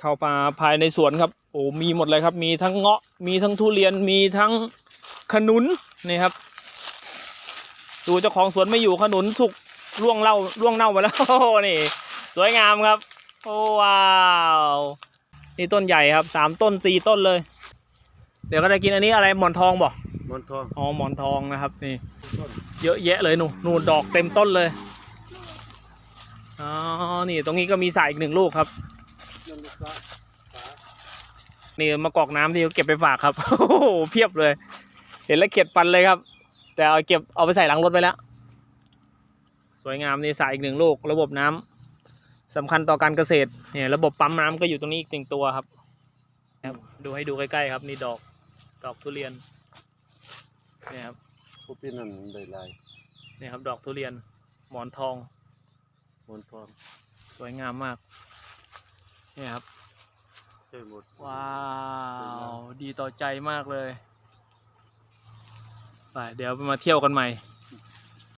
เข้ามาภายในสวนครับ โอ้มีหมดเลยครับ มีทั้งเงาะมีทั้งทุเรียนมีทั้งขนุนนี่ครับ ดูเจ้าของสวนไม่อยู่ขนุนสุกร่วงเล่าร่วงเน่าไปแล้วโอ้โหนี่ สวยงามครับ โอ้ว้าวนี่ต้นใหญ่ครับสามต้นสี่ต้นเลย เดี๋ยวก็ได้กินอันนี้อะไรหมอนทองบ่มอนทองอ๋อหมอนทองนะครับนี่ต้นเยอะแยะเลยหนูหนูดอกเต็มต้นเลยอ๋อนี่ตรงนี้ก็มีสายอีกหนึ่งลูกครับ นั่นลูกฟ้าฟ้านี่มากอกน้ำที่เขาเก็บไปฝากครับ โอ้โหเพียบเลย เห็นแล้วเข็ดปันเลยครับ แต่เอาเก็บเอาไปใส่หลังรถไปแล้ว สวยงามนี่สายอีกหนึ่งลูก ระบบน้ำสำคัญต่อการเกษตรเนี่ยระบบปั๊มน้ำก็อยู่ตรงนี้อีกหนึ่งตัวครับครับ ดูให้ดูใกล้ๆครับนี่ดอกดอกทุเรียนเนี่ยครับผู้พี่นั่นได้หลายเนี่ยครับดอกทุเรียนหมอนทองมอนทอง สวยงามมาก เนี่ยครับ ใช่หมดว้าว ดีต่อใจมากเลย ไป เดี๋ยวมาเที่ยวกันใหม่